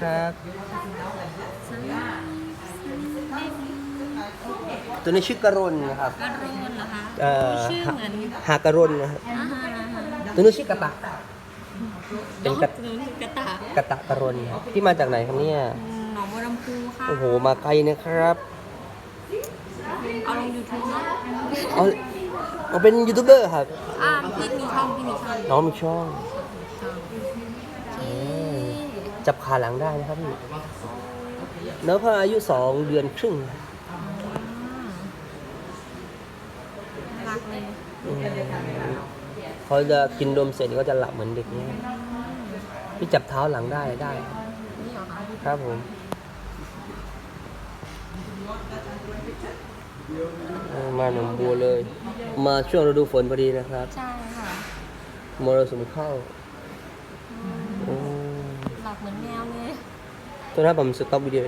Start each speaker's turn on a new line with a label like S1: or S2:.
S1: ครับ ตัวนี้ชื่อกระรนนะครับ
S2: กระโรนเหรอคะ
S1: เอ่อ
S2: ชื่อเหมือน
S1: หากระรนนะครับ
S2: อาหาร
S1: ตัวนี้ชื่อกระตะ เป็นกระ
S2: หนูกระตาก
S1: ระตะกระรนครับที่มาจากไหนครับเนี่ย
S2: หนองบัวลำพูค่ะ
S1: โอ้โห มาไกลนะครับ
S2: เอาลงยูทูบ
S1: เอาเอาเป็นยูทูบเบอร์ครับ
S2: อ่าพี่มีช่องพี่มีช่อง
S1: น้องมีช่อง
S2: ช่องโอเค
S1: จับขาหลังได้นะครับพี่เนื้อพาอายุสองเดือนครึ่ง
S2: น่ารักเลย
S1: อืมเขาจะกินนมเสร็จก็จะหลับเหมือนเด็กเนี่ยพี่จับเท้าหลังได้ได้
S2: นี่เหรอคะ
S1: ครับผมเออมาหนองบัวเลย มาช่วงฤดูฝนพอดีนะครับ
S2: ใช่ค่ะ
S1: มรสุมเข้าโอ้
S2: หลับ เหมือนแมวเลย
S1: ตัวนั้นผมสต็อปวิดีโอ